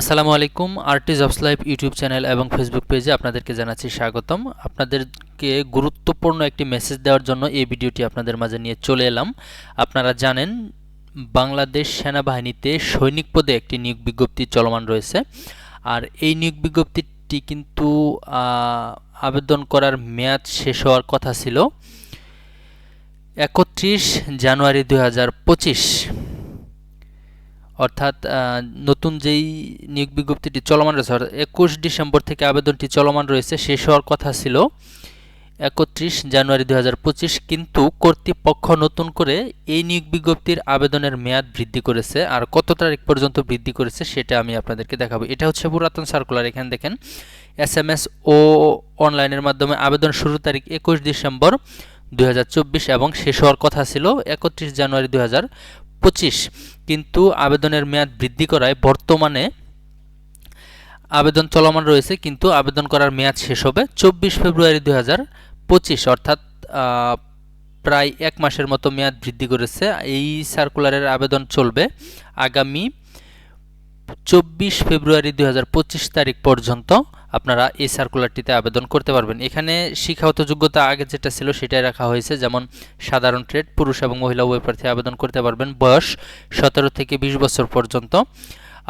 আসসালামু আলাইকুম আর্টিজ অফ লাইফ ইউটিউব চ্যানেল এবং ফেসবুক পেজে আপনাদেরকে জানাচ্ছি স্বাগতম। আপনাদেরকে গুরুত্বপূর্ণ একটি মেসেজ দেওয়ার জন্য এই ভিডিওটি আপনাদের মাঝে নিয়ে চলে এলাম। আপনারা জানেন, বাংলাদেশ সেনাবাহিনীতে সৈনিক পদে একটি নিয়োগ বিজ্ঞপ্তি চলমান রয়েছে। আর এই নিয়োগ বিজ্ঞপ্তিটি কিন্তু আবেদন করার মেয়াদ শেষ হওয়ার কথা ছিল। একত্রিশ জানুয়ারি দুই হাজার পঁচিশ অর্থাৎ নতুন যেই নিয়োগ বিজ্ঞপ্তিটি চলমান রয়েছে, অর্থাৎ একুশ ডিসেম্বর থেকে আবেদনটি চলমান রয়েছে, শেষ হওয়ার কথা ছিল একত্রিশ জানুয়ারি দু হাজার পঁচিশ, কিন্তু কর্তৃপক্ষ নতুন করে এই নিয়োগ বিজ্ঞপ্তির আবেদনের মেয়াদ বৃদ্ধি করেছে। আর কত তারিখ পর্যন্ত বৃদ্ধি করেছে সেটা আমি আপনাদেরকে দেখাবো। এটা হচ্ছে পুরাতন সার্কুলার এখানে দেখেন। এস এম এস ও অনলাইনের মাধ্যমে আবেদন শুরু তারিখ একুশ ডিসেম্বর দুই হাজার চব্বিশ এবং শেষ হওয়ার কথা ছিল একত্রিশ জানুয়ারি দুই হাজার পঁচিশ। কিন্তু আবেদনের মেয়াদ বৃদ্ধি করায় বর্তমানে আবেদন চলমান রয়েছে, কিন্তু আবেদন করার মেয়াদ শেষ হবে চব্বিশ ফেব্রুয়ারি দু হাজার পঁচিশ। অর্থাৎ প্রায় এক মাসের মতো মেয়াদ বৃদ্ধি করেছে। এই সার্কুলারের আবেদন চলবে আগামী চব্বিশ ফেব্রুয়ারি দুই হাজার পঁচিশ তারিখ পর্যন্ত আপনারা এই সার্কুলারটিতে আবেদন করতে পারবেন। এখানে শিক্ষাগত যোগ্যতা আগে যেটা ছিল সেটাই রাখা হয়েছে। যেমন সাধারণ ট্রেড পুরুষ এবং মহিলা উভয় প্রার্থী আবেদন করতে পারবেন বয়স সতেরো থেকে বিশ বছর পর্যন্ত।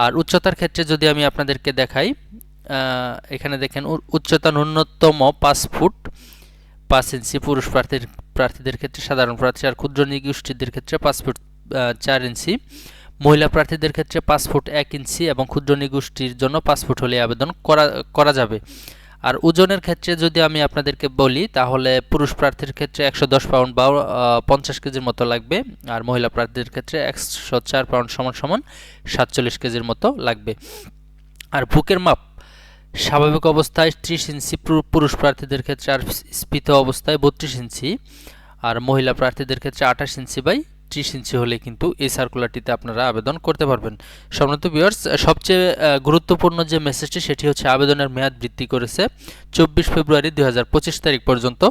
আর উচ্চতার ক্ষেত্রে যদি আমি আপনাদেরকে দেখাই এখানে দেখেন উচ্চতা ন্যূনতম পাঁচ ফুট, পাঁচ ইঞ্চি পুরুষ প্রার্থীর প্রার্থীদের ক্ষেত্রে সাধারণ প্রার্থী আর ক্ষুদ্র নিগোষ্ঠীদের ক্ষেত্রে পাঁচ ফুট চার ইঞ্চি। মহিলা প্রার্থীদের ক্ষেত্রে পাঁচ ফুট এক ইঞ্চি এবং ক্ষুদ্র নিগোষ্ঠীর জন্য পাঁচ ফুট হলে আবেদন করা করা যাবে। আর ওজনের ক্ষেত্রে যদি আমি আপনাদেরকে বলি, তাহলে পুরুষ প্রার্থীর ক্ষেত্রে একশো দশ পাউন্ড বা পঞ্চাশ কেজির মতো লাগবে আর মহিলা প্রার্থীদের ক্ষেত্রে একশো চার পাউন্ড সমান সমান সাতচল্লিশ কেজির মতো লাগবে। আর বুকের মাপ, স্বাভাবিক অবস্থায় ত্রিশ ইঞ্চি পুরুষ প্রার্থীদের ক্ষেত্রে আর স্ফীত অবস্থায় বত্রিশ ইঞ্চি, আর মহিলা প্রার্থীদের ক্ষেত্রে আঠাশ ইঞ্চি বাই ত্রিশ ইঞ্চি হলে কিন্তু এই সার্কুলারটিতে আপনারা আবেদন করতে পারবেন। সম্মানিত ভিউয়ার্স সবচেয়ে গুরুত্বপূর্ণ যে মেসেজটি সেটি হচ্ছে আবেদনের মেয়াদ বৃদ্ধি করেছে চব্বিশ ফেব্রুয়ারি দু হাজার পঁচিশ তারিখ পর্যন্ত।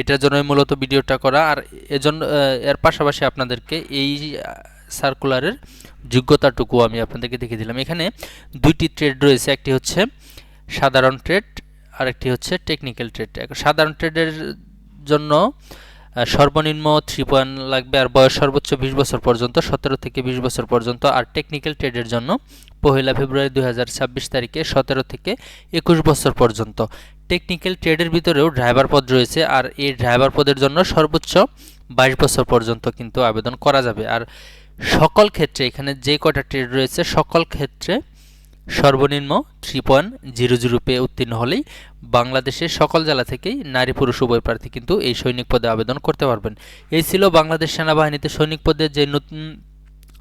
এটার জন্যই মূলত ভিডিওটা করা। আর এজন্য এর পাশাপাশি আপনাদেরকে এই সার্কুলারের যোগ্যতাটুকু আমি আপনাদেরকে দেখিয়ে দিলাম। এখানে দুইটি ট্রেড রয়েছে। একটি হচ্ছে সাধারণ ট্রেড আরেকটি হচ্ছে টেকনিক্যাল ট্রেড সাধারণ ট্রেডের জন্য সর্বনিম্ন থ্রি পয়েন্ট লাগবে আর বয়স সর্বোচ্চ বিশ বছর পর্যন্ত, সতেরো থেকে বিশ বছর পর্যন্ত। আর টেকনিক্যাল ট্রেডের জন্য পহেলা ফেব্রুয়ারি দু হাজার ছাব্বিশ তারিখে সতেরো থেকে একুশ বছর পর্যন্ত। টেকনিক্যাল ট্রেডের ভিতরেও ড্রাইভার পদ রয়েছে আর এই ড্রাইভার পদের জন্য সর্বোচ্চ বাইশ বছর পর্যন্ত কিন্তু আবেদন করা যাবে। আর সকল ক্ষেত্রে, এখানে যে কটা ট্রেড রয়েছে, সকল ক্ষেত্রে সর্বনিম্ন থ্রি পয়েন্ট জিরো জিরো উত্তীর্ণ হলেই বাংলাদেশের সকল জেলা থেকেই নারী পুরুষ উভয় প্রার্থী কিন্তু এই সৈনিক পদে আবেদন করতে পারবেন। এই ছিল বাংলাদেশ সেনাবাহিনীতে সৈনিক পদে যে নতুন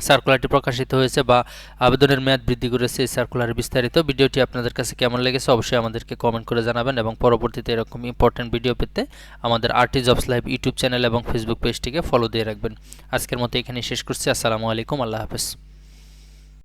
সার্কুলারটি প্রকাশিত হয়েছে বা আবেদনের মেয়াদ বৃদ্ধি করেছে এই সার্কুলার বিস্তারিত ভিডিওটি আপনাদের কাছে কেমন লেগেছে অবশ্যই আমাদেরকে কমেন্ট করে জানাবেন এবং পরবর্তীতে এরকম ইম্পর্টেন্ট ভিডিও পেতে আমাদের RT jobs live YouTube channel এবং ফেসবুক পেজটিকে ফলো দিয়ে রাখবেন। আজকের মতো এখানেই শেষ করছি। আসসালামু আলাইকুম। আল্লাহ হাফেজ।